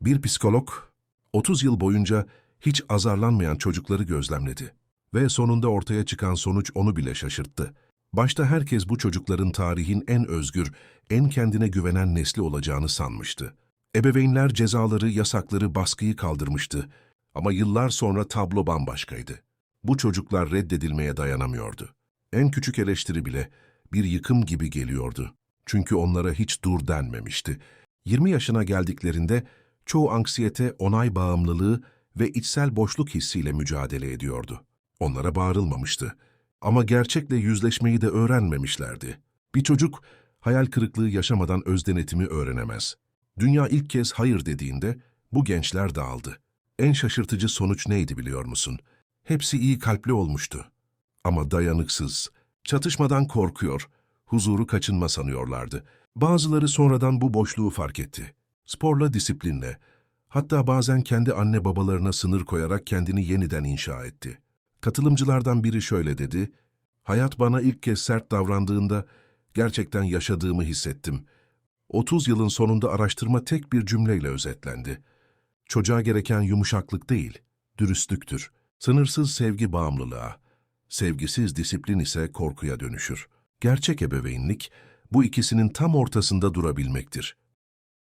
Bir psikolog 30 yıl boyunca hiç azarlanmayan çocukları gözlemledi ve sonunda ortaya çıkan sonuç onu bile şaşırttı. Başta herkes bu çocukların tarihin en özgür, en kendine güvenen nesli olacağını sanmıştı. Ebeveynler cezaları, yasakları, baskıyı kaldırmıştı ama yıllar sonra tablo bambaşkaydı. Bu çocuklar reddedilmeye dayanamıyordu. En küçük eleştiri bile bir yıkım gibi geliyordu. Çünkü onlara hiç dur denmemişti. 20 yaşına geldiklerinde çoğu anksiyete, onay bağımlılığı ve içsel boşluk hissiyle mücadele ediyordu. Onlara bağırılmamıştı. Ama gerçekle yüzleşmeyi de öğrenmemişlerdi. Bir çocuk hayal kırıklığı yaşamadan öz denetimi öğrenemez. Dünya ilk kez hayır dediğinde bu gençler dağıldı. En şaşırtıcı sonuç neydi biliyor musun? Hepsi iyi kalpli olmuştu. Ama dayanıksız, çatışmadan korkuyor, huzuru kaçınma sanıyorlardı. Bazıları sonradan bu boşluğu fark etti. Sporla, disiplinle, hatta bazen kendi anne babalarına sınır koyarak kendini yeniden inşa etti. Katılımcılardan biri şöyle dedi, Hayat bana ilk kez sert davrandığında gerçekten yaşadığımı hissettim. 30 yılın sonunda araştırma tek bir cümleyle özetlendi. Çocuğa gereken yumuşaklık değil, dürüstlüktür. Sınırsız sevgi bağımlılığa, sevgisiz disiplin ise korkuya dönüşür. Gerçek ebeveynlik, bu ikisinin tam ortasında durabilmektir.